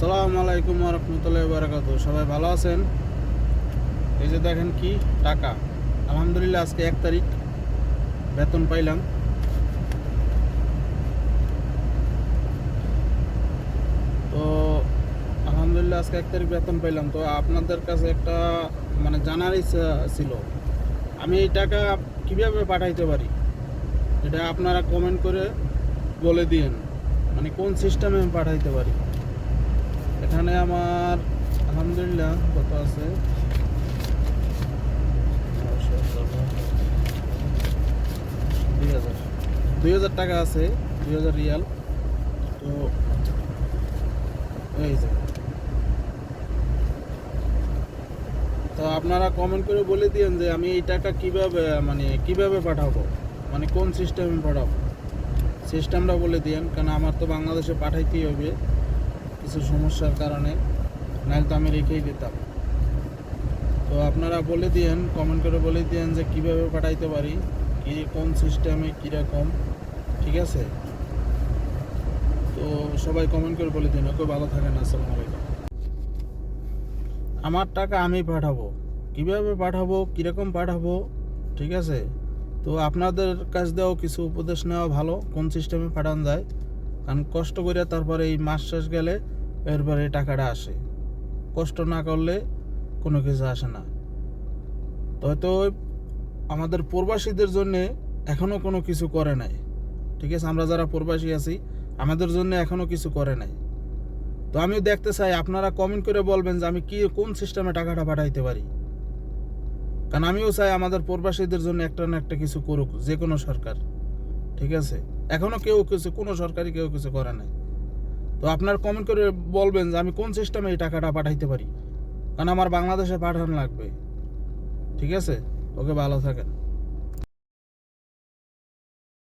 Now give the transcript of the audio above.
সালাম আলাইকুম রহমতুল্লাহ বারাকাত সবাই ভালো আছেন? এই যে দেখেন কি টাকা। আলহামদুলিল্লাহ আজকে এক তারিখ। বেতন পাইলাম। তো আলহামদুলিল্লাহ আজকে এক তারিখ বেতন পাইলাম। তো আপনাদের কাছে একটা মানে জানার ইচ্ছা ছিল। আমি এই টাকা কীভাবে পাঠাইতে পারি? এটা আপনারা কমেন্ট করে বলে দিয়েন। মানে কোন সিস্টেমে আমি পাঠাইতে পারি? এখানে আমার, আলহামদুলিল্লাহ, কত আছে? দুই হাজার দুই হাজার টাকা আছে, দুই হাজার রিয়াল। তো তো আপনারা কমেন্ট করে বলে দিয়েন যে আমি এই টাকা কীভাবে মানে কীভাবে পাঠাবো? মানে কোন সিস্টেমে পাঠাবো? সিস্টেমটা বলে দিয়েন, কারণ আমার তো বাংলাদেশে পাঠাইতেই হবে। কিছু সমস্যার কারণে নাহলে তো আমি রেখেই দিতাম তো আপনারা বলে দিয়েন কমেন্ট করে বলে দিয়েন যে কীভাবে পাঠাইতে পারি, কি, কোন সিস্টেমে কীরকম, ঠিক আছে? তো সবাই কমেন্ট করে বলে দিন ওকে ভালো থাকেন, আসসালামু আলাইকুম। আমার টাকা আমি পাঠাবো। কীভাবে পাঠাবো, কীরকম পাঠাবো, ঠিক আছে? তো আপনাদের কাছ দিয়েও কিছু উপদেশ নেওয়া ভালো, কোন সিস্টেমে পাঠানো যায়। কারণ কষ্ট করে তারপরে এই মাস শেষ গেলে এরপরে টাকাটা আসে। কষ্ট না করলে কোনো কিছু আসে না। তো হয়তো আমাদের প্রবাসীদের জন্য এখনও কোনো কিছু করে নাই। ঠিক আছে, আমরা যারা প্রবাসী আছি, আমাদের জন্য এখনও কিছু করে নাই। তো আমিও দেখতে চাই, আপনারা কমেন্ট করে বলবেন যে আমি কি, কোন সিস্টেমে টাকাটা পাঠাইতে পারি? কারণ আমিও চাই আমাদের প্রবাসীদের জন্য একটা না একটা কিছু করুক যে কোনো সরকার। ঠিক আছে এখনও কেউ কিছু, কোনো সরকারি কেউ কিছু করে নাই। আপনার কমেন্ট করে বলবেন যে আমি কোন সিস্টেমে এই টাকাটা পাঠাইতে পারি? কারণ আমার বাংলাদেশে পাঠানো লাগবে। ঠিক আছে? ওকে ভালো থাকেন।